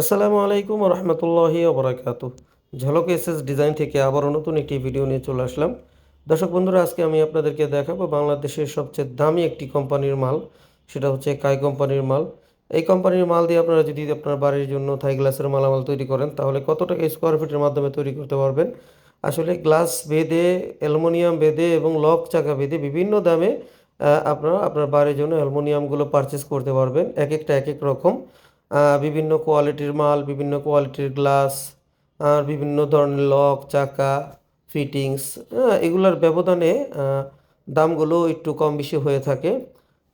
আসসালামু আলাইকুম রহমতুল্লাহি ওবরাকাতু। ঝলক এস এস ডিজাইন থেকে আবারও নতুন একটি ভিডিও নিয়ে চলে আসলাম। দর্শক বন্ধুরা, আজকে আমি আপনাদেরকে দেখাবো বাংলাদেশের সবচেয়ে দামি একটি কোম্পানির মাল। সেটা হচ্ছে কাই কোম্পানির মাল। এই কোম্পানির মাল দিয়ে আপনারা যদি আপনার বাড়ির জন্য থাই গ্লাসের মালামাল তৈরি করেন, তাহলে কত টাকা স্কোয়ার ফিটের মাধ্যমে তৈরি করতে পারবেন? আসলে গ্লাস বেঁধে, অ্যালুমিনিয়াম বেঁধে এবং লক চাকা বেঁধে বিভিন্ন দামে আপনারা আপনার বাড়ির জন্য অ্যালুমিনিয়ামগুলো পারচেস করতে পারবেন। এক একটা এক এক রকম। বিভিন্ন কোয়ালিটির মাল, বিভিন্ন কোয়ালিটির গ্লাস আর বিভিন্ন ধরনের লক, চাকা ফিটিংস এগুলোর ব্যবধানে দামগুলো একটু কম বেশি হয়ে থাকে।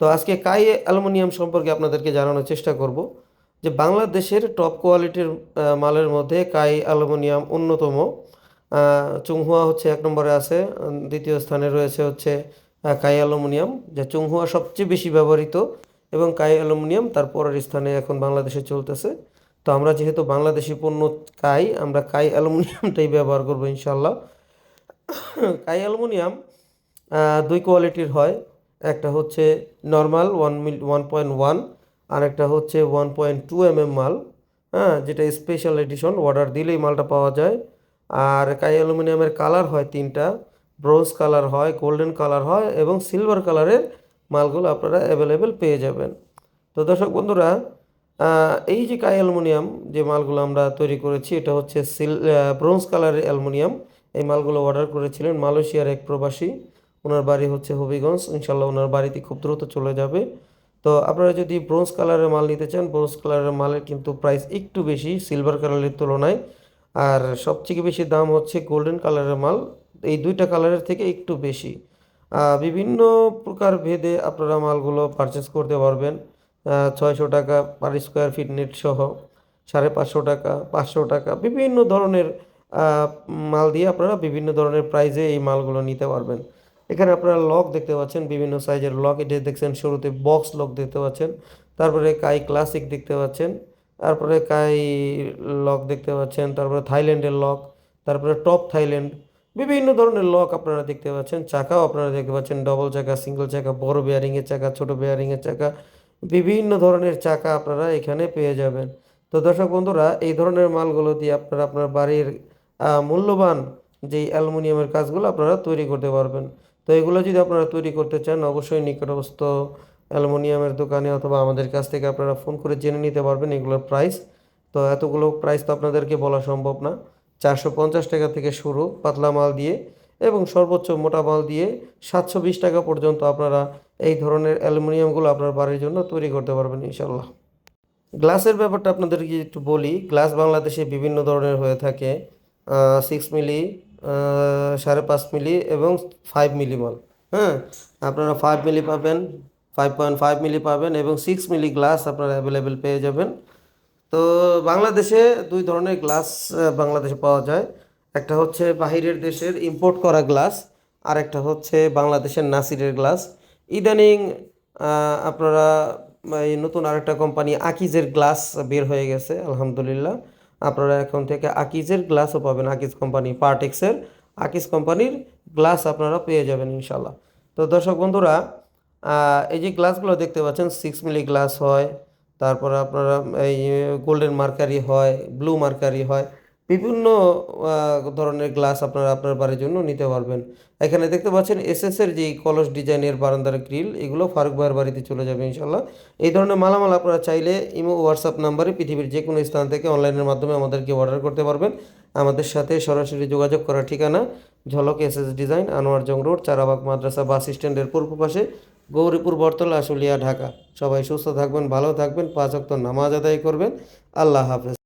তো আজকে কাই অ্যালুমিনিয়াম সম্পর্কে আপনাদেরকে জানানোর চেষ্টা করব যে বাংলাদেশের টপ কোয়ালিটির মালের মধ্যে কাই অ্যালুমিনিয়াম অন্যতম। চুংহুয়া হচ্ছে এক নম্বরে আছে, দ্বিতীয় স্থানে রয়েছে হচ্ছে কাই অ্যালুমিনিয়াম, যা চুংহুয়া সবচেয়ে বেশি ব্যবহৃত। এবং কাই অ্যালুমিনিয়াম তার পরের স্থানে এখন বাংলাদেশে চলতেছে। তো আমরা যেহেতু বাংলাদেশি পণ্য কাই, আমরা কাই অ্যালুমিনিয়ামটাই ব্যবহার করব ইনশাল্লাহ কাই অ্যালুমিনিয়াম দুই কোয়ালিটির হয়। একটা হচ্ছে normal one mil one point one আর একটা হচ্ছে one point two M M মাল। হ্যাঁ যেটা স্পেশাল এডিশন অর্ডার দিলেই মালটা পাওয়া যায়। আর কাই অ্যালুমিনিয়ামের কালার হয় তিনটা। ব্রোঞ্জ কালার হয় গোল্ডেন কালার হয় এবং সিলভার কালারের মালগুলো আপনারা অ্যাভেলেবেল পেয়ে যাবেন। তো দর্শক বন্ধুরা এই যে কাই অ্যালুমিনিয়াম যে মালগুলো আমরা তৈরি করেছি, এটা হচ্ছে সিল ব্রোঞ্জ কালারের অ্যালুমিনিয়াম। এই মালগুলো অর্ডার করেছিলেন মালয়েশিয়ার এক প্রবাসী। ওনার বাড়ি হচ্ছে হবিগঞ্জ। ইনশাল্লাহ ওনার বাড়িতে খুব দ্রুত চলে যাবে। তো আপনারা যদি ব্রোঞ্জ কালারের মাল নিতে চান, ব্রোঞ্জ কালারের মালের কিন্তু প্রাইস একটু বেশি সিলভার কালারের তুলনায়। আর সবথেকে বেশি দাম হচ্ছে গোল্ডেন কালারের মাল। এই দুইটা কালারের থেকে একটু বেশি। বিভিন্ন প্রকার ভেদে আপনারা মালগুলো পারচেস করতে পারবেন। ছয়শো টাকা পার স্কোয়ার ফিট নেট সহ, সাড়ে পাঁচশো টাকা পাঁচশো টাকা, বিভিন্ন ধরনের মাল দিয়ে আপনারা বিভিন্ন ধরনের প্রাইজে এই মালগুলো নিতে পারবেন। এখানে আপনারা লক দেখতে পাচ্ছেন, বিভিন্ন সাইজের লক এটা দেখছেন শুরুতে বক্স লক দেখতে পাচ্ছেন, তারপরে কাই ক্লাসিক দেখতে পাচ্ছেন, তারপরে কাই লক দেখতে পাচ্ছেন, তারপরে থাইল্যান্ডের লক তারপরে টপ থাইল্যান্ড বিভিন্ন ধরনের লক আপনারা দেখতে পাচ্ছেন, চাকাও আপনারা দেখতে পাচ্ছেন ডবল চাকা সিঙ্গেল চাকা, বড় বেয়ারিংয়ের চাকা, ছোট বেয়ারিংয়ের চাকা, বিভিন্ন ধরনের চাকা আপনারা এখানে পেয়ে যাবেন। তো দর্শক বন্ধুরা, এই ধরনের মালগুলো দিয়ে আপনারা আপনার বাড়ির মূল্যবান যেই অ্যালুমিনিয়ামের কাজগুলো আপনারা তৈরি করতে পারবেন। তো এগুলো যদি আপনারা তৈরি করতে চান, অবশ্যই নিকটস্থ অ্যালুমিনিয়ামের দোকানে অথবা আমাদের কাছ থেকে আপনারা ফোন করে জেনে নিতে পারবেন এগুলোর প্রাইস তো এতগুলো প্রাইস তো আপনাদেরকে বলা সম্ভব না। চারশো পঞ্চাশ টাকা থেকে শুরু পাতলা মাল দিয়ে এবং সর্বোচ্চ মোটা মাল দিয়ে সাতশো বিশ টাকা পর্যন্ত আপনারা এই ধরনের অ্যালুমিনিয়ামগুলো আপনার বাড়ির জন্য তৈরি করতে পারবেন ইনশাল্লাহ গ্লাসের ব্যাপারটা আপনাদেরকে একটু বলি, গ্লাস বাংলাদেশে বিভিন্ন ধরনের হয়ে থাকে সিক্স মিলি সাড়ে পাঁচ মিলি এবং ফাইভ মিলি মাল। হ্যাঁ আপনারা ফাইভ মিলি পাবেন ফাইভ পয়েন্ট ফাইভ মিলি পাবেন এবং সিক্স মিলি গ্লাস আপনারা অ্যাভেলেবেল পেয়ে যাবেন। তো বাংলাদেশে দুই ধরনের গ্লাস বাংলাদেশে পাওয়া যায়। একটা হচ্ছে বাহিরের দেশের ইম্পোর্ট করা গ্লাস আর একটা হচ্ছে বাংলাদেশের নাসিরের গ্লাস। ইদানিং আপনারা, এই নতুন আরেকটা কোম্পানি আকিজের গ্লাস বের হয়ে গেছে, আলহামদুলিল্লাহ। আপনারা এখন থেকে আকিজের গ্লাসও পাবেন, আকিজ কোম্পানি পার্টেক্সের আকিজ কোম্পানির গ্লাস আপনারা পেয়ে যাবেন ইনশাল্লাহ তো দর্শক বন্ধুরা এই যে গ্লাসগুলো দেখতে পাচ্ছেন সিক্স মিলি গ্লাস হয় তারপরে আপনারা এই গোল্ডেন মার্কারি হয় ব্লু মার্কারি হয়, বিভিন্ন ধরনের গ্লাস আপনারা আপনার বাড়ির জন্য নিতে পারবেন। এখানে দেখতে পাচ্ছেন এসএস এর যে কলস ডিজাইনের বারান্দার গ্রিল এগুলো ফারুক ভাইয়ের বাড়িতে চলে যাবে ইনশাল্লাহ এই ধরনের মালামাল আপনারা চাইলে ইমো, হোয়াটসঅ্যাপ নাম্বারে পৃথিবীর যে কোনো স্থান থেকে অনলাইনের মাধ্যমে আমাদেরকে অর্ডার করতে পারবেন। আমাদের সাথে সরাসরি যোগাযোগ করার ঠিকানা, Jhalak S S design Anwar Jung road, Charabag Madrasa bus স্ট্যান্ডের পূর্ব পাশে। গৌরীপুর বর্তল আশুলিয়া, ঢাকা। সবাই সুস্থ থাকবেন, ভালো থাকবেন, পাঁচ অক্ত নামাজ আদায় করবেন। আল্লাহ হাফেজ।